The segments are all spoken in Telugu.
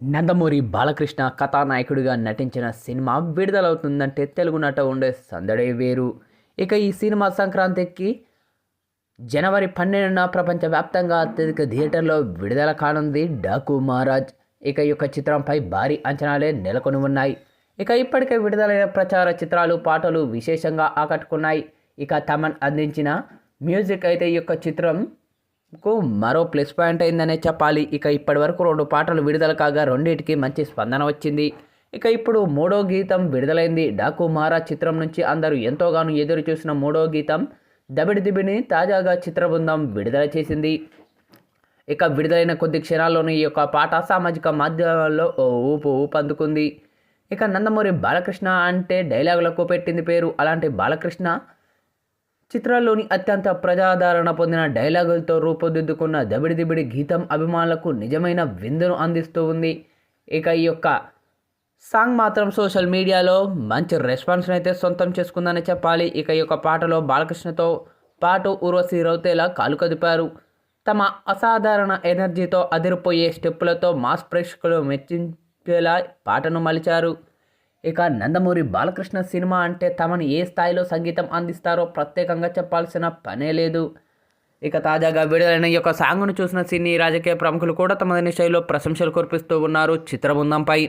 నందమూరి బాలకృష్ణ కథానాయకుడిగా నటించిన సినిమా విడుదలవుతుందంటే తెలుగు నట ఉండే సందడే వేరు. ఇక ఈ సినిమా సంక్రాంతికి జనవరి పన్నెండున ప్రపంచవ్యాప్తంగా అత్యధిక థియేటర్లో విడుదల కానుంది డాకు మహారాజ్. ఇక ఈ యొక్క చిత్రంపై భారీ అంచనాలే నెలకొని ఉన్నాయి. ఇక ఇప్పటికే విడుదలైన ప్రచార చిత్రాలు పాటలు విశేషంగా ఆకట్టుకున్నాయి. ఇక తమన్ అందించిన మ్యూజిక్ అయితే ఈ యొక్క చిత్రం కు మరో ప్లస్ పాయింట్ అయిందనే చెప్పాలి. ఇక ఇప్పటి వరకు రెండు పాటలు విడుదల కాగా రెండింటికి మంచి స్పందన వచ్చింది. ఇక ఇప్పుడు మూడో గీతం విడుదలైంది. డాకు మారా చిత్రం నుంచి అందరూ ఎంతోగానో ఎదురు చూసిన మూడో గీతం దబిడిదిబిని తాజాగా చిత్ర బృందం విడుదల చేసింది. ఇక విడుదలైన కొద్ది క్షణాల్లోనే ఈ యొక్క పాట సామాజిక మాధ్యమాల్లో ఓ ఊపు ఊపందుకుంది. ఇక నందమూరి బాలకృష్ణ అంటే డైలాగులకు పెట్టింది పేరు. అలాంటి బాలకృష్ణ చిత్రాల్లోని అత్యంత ప్రజాదరణ పొందిన డైలాగులతో రూపుదిద్దుకున్న దబిడి దిబిడి గీతం అభిమానులకు నిజమైన విందును అందిస్తూ ఉంది. ఇక ఈ యొక్క సాంగ్ మాత్రం సోషల్ మీడియాలో మంచి రెస్పాన్స్ని అయితే సొంతం చేసుకుందని చెప్పాలి. ఇక ఈ యొక్క పాటలో బాలకృష్ణతో పాటు ఉర్వశి రౌతేలా కాలు కదిపారు. తమ అసాధారణ ఎనర్జీతో అదిరిపోయే స్టెప్పులతో మాస్ ప్రేక్షకులు మెచ్చించేలా పాటను మలిచారు. ఇక నందమూరి బాలకృష్ణ సినిమా అంటే తమను ఏ స్థాయిలో సంగీతం అందిస్తారో ప్రత్యేకంగా చెప్పాల్సిన పనే లేదు. ఇక తాజాగా విడుదలైన ఈ యొక్క సాంగ్ను చూసిన సినీ రాజకీయ ప్రముఖులు కూడా తమదైన శైలిలో ప్రశంసలు కురిపిస్తూ ఉన్నారు చిత్రబృందంపై.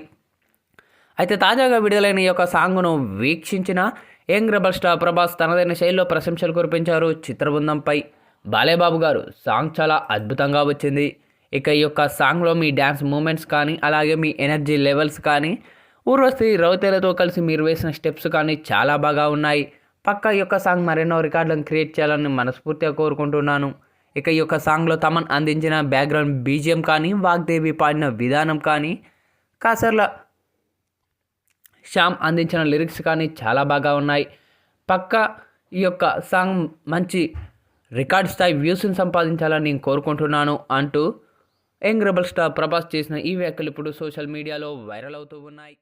అయితే తాజాగా విడుదలైన ఈ యొక్క సాంగ్ను వీక్షించిన యంగ్ రెబల్ స్టార్ ప్రభాస్ తనదైన శైలిలో ప్రశంసలు కురిపించారు చిత్రబృందంపై. బాలేబాబు గారు సాంగ్ చాలా అద్భుతంగా వచ్చింది. ఇక ఈ యొక్క సాంగ్లో మీ డ్యాన్స్ మూమెంట్స్ కానీ అలాగే మీ ఎనర్జీ లెవెల్స్ కానీ ఊర్వశి రౌతేలతో కలిసి మీరు వేసిన స్టెప్స్ కానీ చాలా బాగా ఉన్నాయి. పక్క ఈ యొక్క సాంగ్ మరెన్నో రికార్డులను క్రియేట్ చేయాలని మనస్ఫూర్తిగా కోరుకుంటున్నాను. ఇక ఈ యొక్క సాంగ్లో తమన్ అందించిన బ్యాక్గ్రౌండ్ బీజిఎం కానీ వాగ్దేవి పాడిన విధానం కానీ కాసర్ల శ్యామ్ అందించిన లిరిక్స్ కానీ చాలా బాగా ఉన్నాయి. పక్క ఈ యొక్క సాంగ్ మంచి రికార్డ్ స్థాయి వ్యూస్ని సంపాదించాలని నేను కోరుకుంటున్నాను అంటూ యంగ్ రెబల్ స్టార్ ప్రభాస్ చేసిన ఈ వ్యాఖ్యలు ఇప్పుడు సోషల్ మీడియాలో వైరల్ అవుతూ ఉన్నాయి.